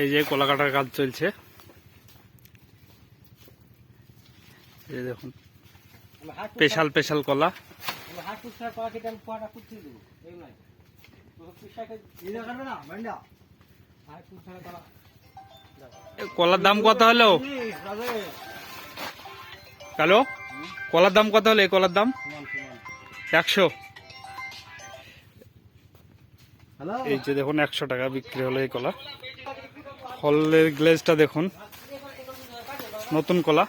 এই যে কলা কাটার কাজ চলছে। এই দেখুন স্পেশাল স্পেশাল কলা। কলার দাম কত হলো? হ্যালো? কলার দাম কত হলো এই কলার দাম? একশো। এই যে দেখুন একশো টাকা বিক্রি হলো এই কলা। ফলের গ্লেজটা দেখুন। নতুন কলা।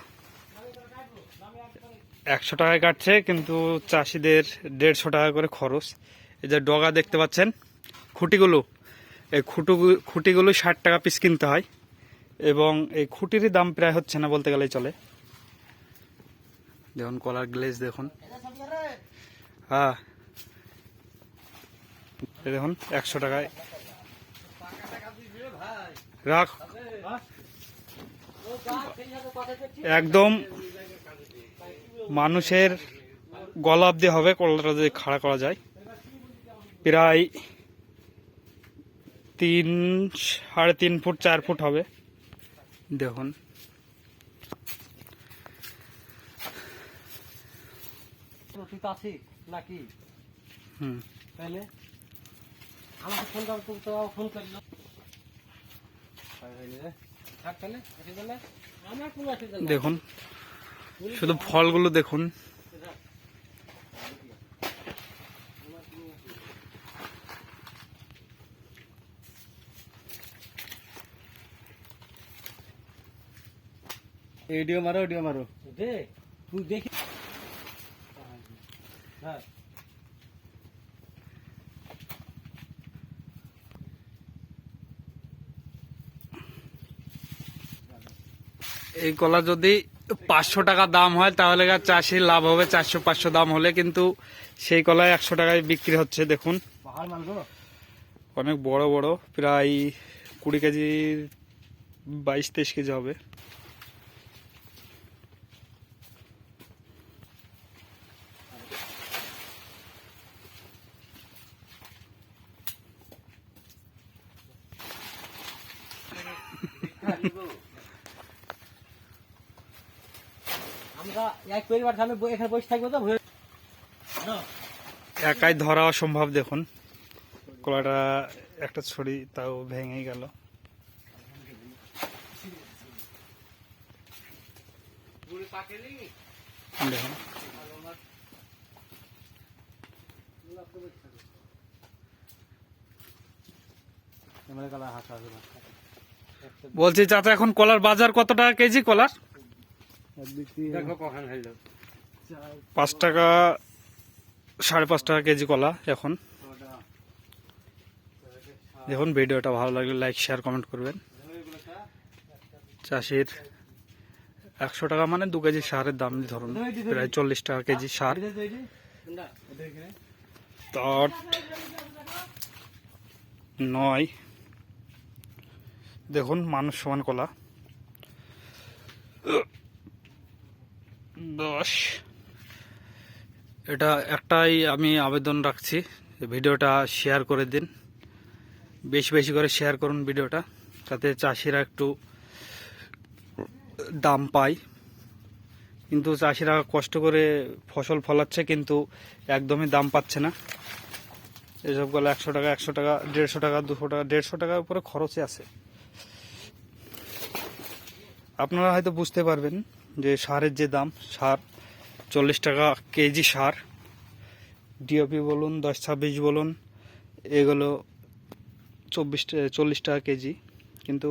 একশো টাকায় কাটছে, কিন্তু চাষিদের দেড়শো টাকা করে খরচ। এই যে ডগা দেখতে পাচ্ছেন, খুঁটিগুলো। এই খুঁটু, খুঁটিগুলো ষাট টাকা পিস কিনতে হয়। এবং এই খুঁটিরই দাম প্রায় হচ্ছে না বলতে গেলেই চলে। দেখুন কলার গ্লেজ দেখুন। হ্যাঁ। দেখুন, একশো টাকায় রাখ। একদম মানুষের গলা অব্দি হবে কলাটা যদি খাড়া করা যায়। প্রায় তিন সাড়ে তিন ফুট চার ফুট হবে। দেখুন। নাকি? হুম। তাহলে আমাকে ফোন কর তো ফোন করল দেখুন শুধু ফলগুলো দেখুন। এডিও মারো এডিও মারো। দে তুই দেখি। হ্যাঁ। এই কলা যদি পাঁচশো টাকা দাম হয় তাহলে চাষির লাভ হবে চারশো পাঁচশো দাম হলে কিন্তু সেই কলা একশো টাকায় বিক্রি হচ্ছে দেখুন। অনেক বড় বড় প্রায় কুড়ি কেজি বাইশ তেইশ কেজি হবে। আমরা এক পরিবার সামনে বই- এখানে বসে থাকব তো একাই ধরা অসম্ভব দেখুন। কলাটা একটা ছড়ি তাও ভেঙে গেল। দেখুন। বলছি চাচা এখন কলার বাজার কত টাকা কেজি কলার? পাঁচ টাকা সাড়ে পাঁচ টাকা কেজি কলা এখন। দেখুন ভিডিওটা ভালো লাগলে লাইক শেয়ার কমেন্ট করবেন। চাষির একশো টাকা মানে দু কেজি সারের দাম ধরুন প্রায় চল্লিশ টাকা কেজি সার। তট নয়। দেখুন মানুষ সমান কলা। দশ। এটা একটাই আমি আবেদন রাখছি ভিডিওটা শেয়ার করে দিন। বেশি বেশি করে শেয়ার করুন ভিডিওটা, যাতে চাষিরা একটু দাম পায়। কিন্তু চাষিরা কষ্ট করে ফসল ফলাচ্ছে, কিন্তু একদমই দাম পাচ্ছে না। এসব গেলে একশো টাকা একশো টাকা, দেড়শো টাকা, দুশো টাকা, দেড়শো টাকার উপরে খরচে আছে। আপনারা হয়তো বুঝতে পারবেন যে সারের যে দাম, সার চল্লিশ টাকা কেজি সার ডিওপি বলুন, দশ ছাব্বিশ বলুন, এগুলো চব্বিশ, চল্লিশ টাকা কেজি। কিন্তু